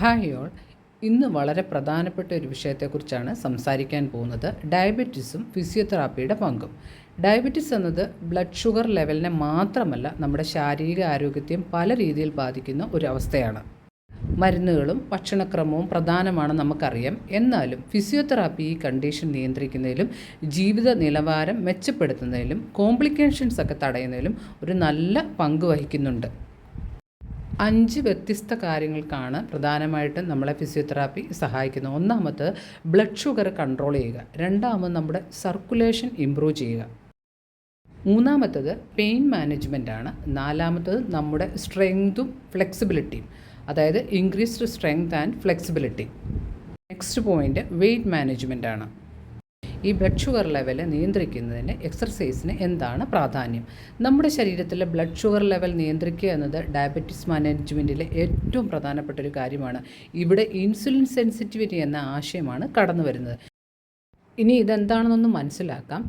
Hi all ഇന്ന് വളരെ പ്രധാനപ്പെട്ട ഒരു വിഷയത്തെക്കുറിച്ചാണ് സംസാരിക്കാൻ പോകുന്നത്. ഡയബറ്റിസും ഫിസിയോതെറാപ്പിയുടെ പങ്കും. ഡയബറ്റിസ് എന്നത് ബ്ലഡ് ഷുഗർ ലെവലിനെ മാത്രമല്ല നമ്മുടെ ശാരീരിക ആരോഗ്യത്തെയും പല രീതിയിൽ ബാധിക്കുന്ന ഒരു അവസ്ഥയാണ്. മരുന്നുകളും ഭക്ഷണക്രമവും പ്രധാനമാണ് നമുക്കറിയാം. എന്നാലും ഫിസിയോതെറാപ്പി ഈ കണ്ടീഷൻ നിയന്ത്രിക്കുന്നതിലും ജീവിത നിലവാരം മെച്ചപ്പെടുത്തുന്നതിലും കോംപ്ലിക്കേഷൻസ് ഒക്കെ തടയുന്നതിലും ഒരു നല്ല പങ്ക് വഹിക്കുന്നുണ്ട്. അഞ്ച് വ്യത്യസ്ത കാര്യങ്ങൾക്കാണ് പ്രധാനമായിട്ടും നമ്മളെ ഫിസിയോതെറാപ്പി സഹായിക്കുന്നത്. ഒന്നാമത് ബ്ലഡ് ഷുഗർ കൺട്രോൾ ചെയ്യുക. രണ്ടാമത് നമ്മുടെ സർക്കുലേഷൻ ഇമ്പ്രൂവ് ചെയ്യുക. മൂന്നാമത്തത് പെയിൻ മാനേജ്മെന്റ് ആണ്. നാലാമത്തത് നമ്മുടെ സ്ട്രെങ്തും ഫ്ലെക്സിബിലിറ്റിയും അതായത് increased strength and flexibility. Next point weight management ആണ്. ഈ ബ്ലഡ് ഷുഗർ ലെവൽ നിയന്ത്രിക്കുന്നതിന് എക്സർസൈസിന് എന്താണ് പ്രാധാന്യം? നമ്മുടെ ശരീരത്തിലെ ബ്ലഡ് ഷുഗർ ലെവൽ നിയന്ത്രിക്കുക എന്നത് ഡയബറ്റിസ് മാനേജ്മെന്റിലെ ഏറ്റവും പ്രധാനപ്പെട്ട ഒരു കാര്യമാണ്. ഇവിടെ ഇൻസുലിൻ സെൻസിറ്റിവിറ്റി എന്ന ആശയമാണ് കടന്നു വരുന്നത് ഇനി ഇതെന്താണെന്നൊന്ന് മനസ്സിലാക്കാം.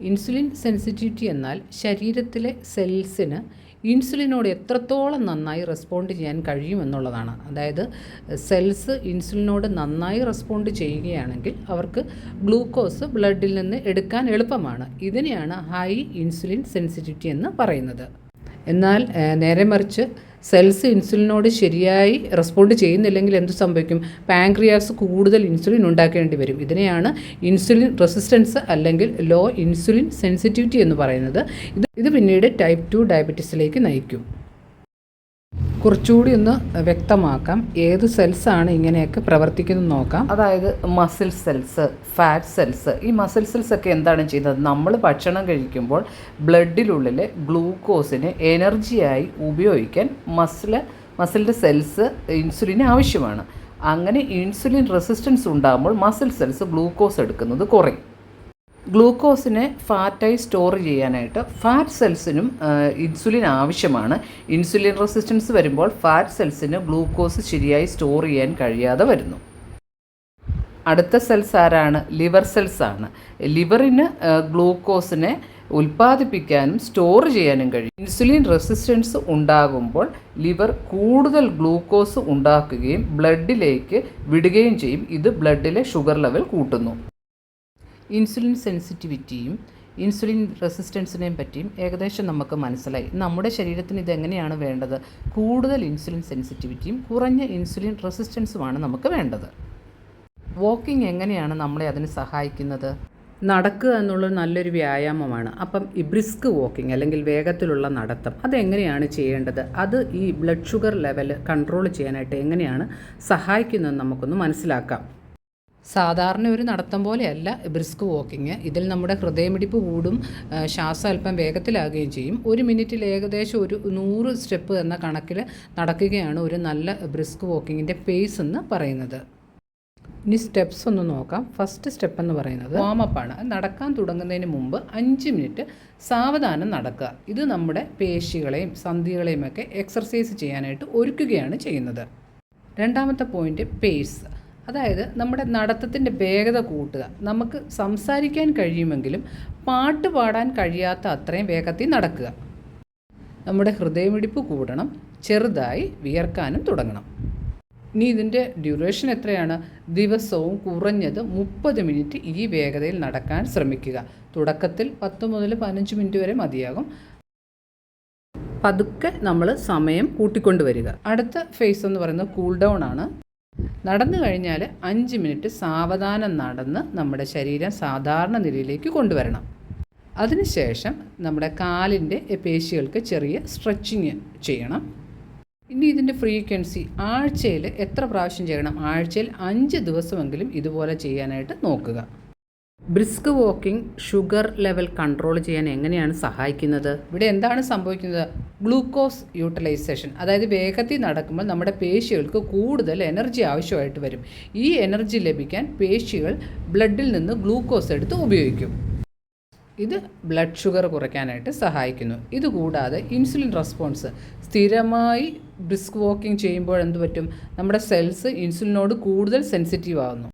ഇൻസുലിൻ സെൻസിറ്റിവിറ്റി എന്നാൽ ശരീരത്തിലെ സെൽസിന് ഇൻസുലിനോട് എത്രത്തോളം നന്നായി റെസ്പോണ്ട് ചെയ്യാൻ കഴിയുമെന്നുള്ളതാണ്. അതായത് സെൽസ് ഇൻസുലിനോട് നന്നായി റെസ്പോണ്ട് ചെയ്യുകയാണെങ്കിൽ അവർക്ക് ഗ്ലൂക്കോസ് ബ്ലഡിൽ നിന്ന് എടുക്കാൻ എളുപ്പമാണ്. ഇതിനെയാണ് ഹൈ ഇൻസുലിൻ സെൻസിറ്റിവിറ്റി എന്ന് പറയുന്നത്. എന്നാൽ നേരെ മറിച്ച് സെൽസ് ഇൻസുലിനോട് ശരിയായി റെസ്പോണ്ട് ചെയ്യുന്നില്ലെങ്കിൽ എന്ത് സംഭവിക്കും? പാങ്ക്രിയാസ് കൂടുതൽ ഇൻസുലിൻ ഉണ്ടാക്കേണ്ടി വരും. ഇതിനെയാണ് ഇൻസുലിൻ റെസിസ്റ്റൻസ് അല്ലെങ്കിൽ ലോ ഇൻസുലിൻ സെൻസിറ്റിവിറ്റി എന്ന് പറയുന്നത്. ഇത് ഇത് പിന്നീട് ടൈപ്പ് ടു ഡയബറ്റീസിലേക്ക് നയിക്കും. കുറച്ചുകൂടി ഒന്ന് വ്യക്തമാക്കാം. ഏത് ആണ് ഇങ്ങനെയൊക്കെ പ്രവർത്തിക്കുന്നത് നോക്കാം. അതായത് മസിൽ സെൽസ് ഫാറ്റ് സെൽസ് ഈ മസിൽ സെൽസ് ഒക്കെ എന്താണ് ചെയ്യുന്നത്? നമ്മൾ ഭക്ഷണം കഴിക്കുമ്പോൾ ബ്ലഡിലുള്ളിലെ ഗ്ലൂക്കോസിനെ എനർജിയായി ഉപയോഗിക്കാൻ മസിൽ മസിലിന്റെ സെൽസ് ഇൻസുലിന് ആവശ്യമാണ്. അങ്ങനെ ഇൻസുലിൻ റെസിസ്റ്റൻസ് ഉണ്ടാകുമ്പോൾ മസിൽ സെൽസ് ഗ്ലൂക്കോസ് എടുക്കുന്നത് കുറയും. ഗ്ലൂക്കോസിനെ ഫാറ്റായി സ്റ്റോർ ചെയ്യാനായിട്ട് ഫാറ്റ് സെൽസിനും ഇൻസുലിൻ ആവശ്യമാണ്. ഇൻസുലിൻ റെസിസ്റ്റൻസ് വരുമ്പോൾ ഫാറ്റ് സെൽസിന് ഗ്ലൂക്കോസ് ശരിയായി സ്റ്റോർ ചെയ്യാൻ കഴിയാതെ വരുന്നു. അടുത്ത സെൽസ് ആരാണ്? ലിവർ സെൽസ് ആണ്. ലിവറിന് ഗ്ലൂക്കോസിനെ ഉൽപ്പാദിപ്പിക്കാനും സ്റ്റോർ ചെയ്യാനും കഴിയും. ഇൻസുലിൻ റെസിസ്റ്റൻസ് ഉണ്ടാകുമ്പോൾ ലിവർ കൂടുതൽ ഗ്ലൂക്കോസ് ഉണ്ടാക്കുകയും ബ്ലഡിലേക്ക് വിടുകയും ചെയ്യും. ഇത് ബ്ലഡിലെ ഷുഗർ ലെവൽ കൂട്ടുന്നു. ഇൻസുലിൻ സെൻസിറ്റിവിറ്റിയും ഇൻസുലിൻ റെസിസ്റ്റൻസിനെയും പറ്റിയും ഏകദേശം നമുക്ക് മനസ്സിലായി. നമ്മുടെ ശരീരത്തിന് ഇതെങ്ങനെയാണ് വേണ്ടത്? കൂടുതൽ ഇൻസുലിൻ സെൻസിറ്റിവിറ്റിയും കുറഞ്ഞ ഇൻസുലിൻ റെസിസ്റ്റൻസുമാണ് നമുക്ക് വേണ്ടത്. വാക്കിംഗ് എങ്ങനെയാണ് നമ്മളെ അതിന് സഹായിക്കുന്നത്? നടക്കുക എന്നുള്ളത് നല്ലൊരു വ്യായാമമാണ്. അപ്പം ഈ ബ്രിസ്ക് വാക്കിംഗ് അല്ലെങ്കിൽ വേഗത്തിലുള്ള നടത്തം അതെങ്ങനെയാണ് ചെയ്യേണ്ടത്? അത് ഈ ബ്ലഡ് ഷുഗർ ലെവൽ കൺട്രോൾ ചെയ്യാനായിട്ട് എങ്ങനെയാണ് സഹായിക്കുന്നതെന്ന് നമുക്കൊന്ന് മനസ്സിലാക്കാം. സാധാരണ ഒരു നടത്തം പോലെയല്ല ബ്രിസ്ക് വാക്കിങ് ഇതിൽ നമ്മുടെ ഹൃദയമിടിപ്പ് കൂടും ശ്വാസം അല്പം വേഗത്തിലാകുകയും ചെയ്യും. ഒരു മിനിറ്റിൽ ഏകദേശം ഒരു നൂറ് സ്റ്റെപ്പ് എന്ന കണക്കിൽ നടക്കുകയാണ് ഒരു നല്ല ബ്രിസ്ക് വാക്കിങ്ങിന്റെ പേസ് എന്ന് പറയുന്നത്. ഇനി സ്റ്റെപ്സ് ഒന്ന് നോക്കാം. ഫസ്റ്റ് സ്റ്റെപ്പ് എന്ന് പറയുന്നത് വാമപ്പാണ് നടക്കാൻ തുടങ്ങുന്നതിന് മുമ്പ് അഞ്ച് മിനിറ്റ് സാവധാനം നടക്കുക. ഇത് നമ്മുടെ പേശികളെയും സന്ധികളെയും ഒക്കെ എക്സർസൈസ് ചെയ്യാനായിട്ട് ഒരുക്കുകയാണ് ചെയ്യുന്നത്. രണ്ടാമത്തെ പോയിന്റ് പേസ് അതായത് നമ്മുടെ നടത്തത്തിന്റെ വേഗത കൂട്ടുക. നമുക്ക് സംസാരിക്കാൻ കഴിയുമെങ്കിലും പാട്ട് പാടാൻ കഴിയാത്ത അത്രയും വേഗത്തിൽ നടക്കുക. നമ്മുടെ ഹൃദയമിടിപ്പ് കൂടണം ചെറുതായി വിയർക്കാനും തുടങ്ങണം. ഇനി ഇതിന്റെ ഡ്യൂറേഷൻ എത്രയാണ്? ദിവസവും കുറഞ്ഞത് മുപ്പത് മിനിറ്റ് ഈ വേഗതയിൽ നടക്കാൻ ശ്രമിക്കുക. തുടക്കത്തിൽ പത്ത് മുതൽ പതിനഞ്ച് മിനിറ്റ് വരെ മതിയാകും. പതുക്കെ നമ്മൾ സമയം കൂട്ടിക്കൊണ്ടുവരിക. അടുത്ത ഫേസ് എന്ന് പറയുന്നത് കൂൾ ഡൗൺ ആണ്. നടന്നു കഴിഞ്ഞാൽ അഞ്ച് മിനിറ്റ് സാവധാനം നടന്ന് നമ്മുടെ ശരീരം സാധാരണ നിലയിലേക്ക് കൊണ്ടുവരണം. അതിനുശേഷം നമ്മുടെ കാലിന്റെ പേശികൾക്ക് ചെറിയ സ്ട്രെച്ചിങ് ചെയ്യണം. ഇനി ഇതിന്റെ ഫ്രീക്വൻസി ആഴ്ചയിൽ എത്ര പ്രാവശ്യം ചെയ്യണം? ആഴ്ചയിൽ അഞ്ച് ദിവസമെങ്കിലും ഇതുപോലെ ചെയ്യാനായിട്ട് നോക്കുക. Brisk walking sugar level control ചെയ്യാൻ എങ്ങനെയാണ് സഹായിക്കുന്നത്? ഇവിടെ എന്താണ് സംഭവിക്കുന്നത്? ഗ്ലൂക്കോസ് യൂട്ടിലൈസേഷൻ അതായത് വേഗത്തിൽ നടക്കുമ്പോൾ നമ്മുടെ പേശികൾക്ക് കൂടുതൽ എനർജി ആവശ്യമായിട്ട് വരും. ഈ എനർജി ലഭിക്കാൻ പേശികൾ ബ്ലഡിൽ നിന്ന് ഗ്ലൂക്കോസ് എടുത്ത് ഉപയോഗിക്കും. ഇത് ബ്ലഡ് ഷുഗർ കുറയ്ക്കാനായിട്ട് സഹായിക്കുന്നു. ഇതുകൂടാതെ ഇൻസുലിൻ റെസ്പോൺസ് സ്ഥിരമായി ബ്രിസ്ക് വാക്കിംഗ് ചെയ്യുമ്പോൾ എന്ത് പറ്റും? നമ്മുടെ സെൽസ് ഇൻസുലിനോട് കൂടുതൽ സെൻസിറ്റീവ് ആകുന്നു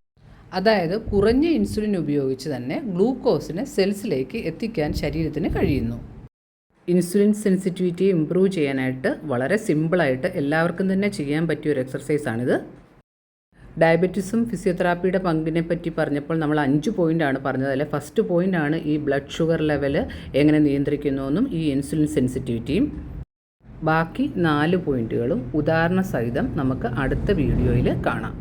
അതായത് കുറഞ്ഞ ഇൻസുലിൻ ഉപയോഗിച്ച് തന്നെ ഗ്ലൂക്കോസിനെ സെൽസിലേക്ക് എത്തിക്കാൻ ശരീരത്തിന് കഴിയുന്നു. ഇൻസുലിൻ സെൻസിറ്റിവിറ്റി ഇമ്പ്രൂവ് ചെയ്യാനായിട്ട് വളരെ സിമ്പിളായിട്ട് എല്ലാവർക്കും തന്നെ ചെയ്യാൻ പറ്റിയ ഒരു എക്സർസൈസാണിത്. ഡയബറ്റിസും ഫിസിയോതെറാപ്പിയുടെ പങ്കിനെ പറ്റി പറഞ്ഞപ്പോൾ നമ്മൾ അഞ്ച് പോയിന്റാണ് പറഞ്ഞത്. അല്ലെ ഫസ്റ്റ് പോയിന്റാണ് ഈ ബ്ലഡ് ഷുഗർ ലെവൽ എങ്ങനെ നിയന്ത്രിക്കുന്നുവെന്നും ഈ ഇൻസുലിൻ സെൻസിറ്റിവിറ്റിയും. ബാക്കി നാല് പോയിന്റുകളും ഉദാഹരണ സഹിതം നമുക്ക് അടുത്ത വീഡിയോയിൽ കാണാം.